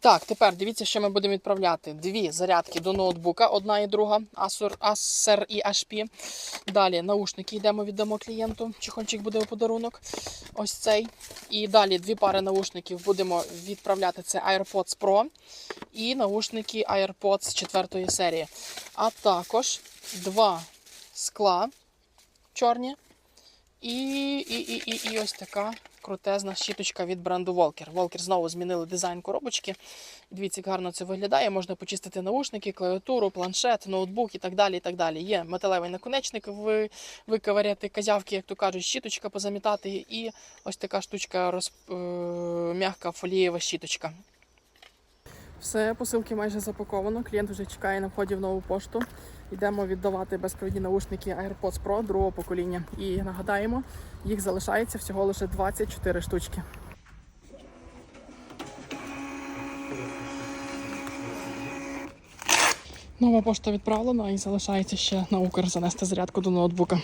Так, тепер дивіться, що ми будемо відправляти. Дві зарядки до ноутбука, одна і друга, Acer, Acer і HP. Далі наушники йдемо, віддамо клієнту. Чехончик буде у подарунок. Ось цей. І далі дві пари наушників будемо відправляти. Це AirPods Pro і наушники AirPods 4 серії. А також два скла чорні. І, і, і, і, і ось така крутезна щіточка від бренду Волкер. Волкер знову змінили дизайн коробочки. Дивіться, як гарно це виглядає. Можна почистити наушники, клавіатуру, планшет, ноутбук і так далі. і так далі. Є металевий наконечник, ви, виковиряти казявки, як то кажуть, щіточка позамітати, і ось така штучка роз, е, м'яка фолієва щіточка. Все, посилки майже запаковано. Клієнт вже чекає на вході в нову пошту. Йдемо віддавати безпровідні наушники AirPods Pro другого покоління. І нагадаємо, їх залишається всього лише 24 штучки. Нова пошта відправлена і залишається ще на Укр занести зарядку до ноутбука.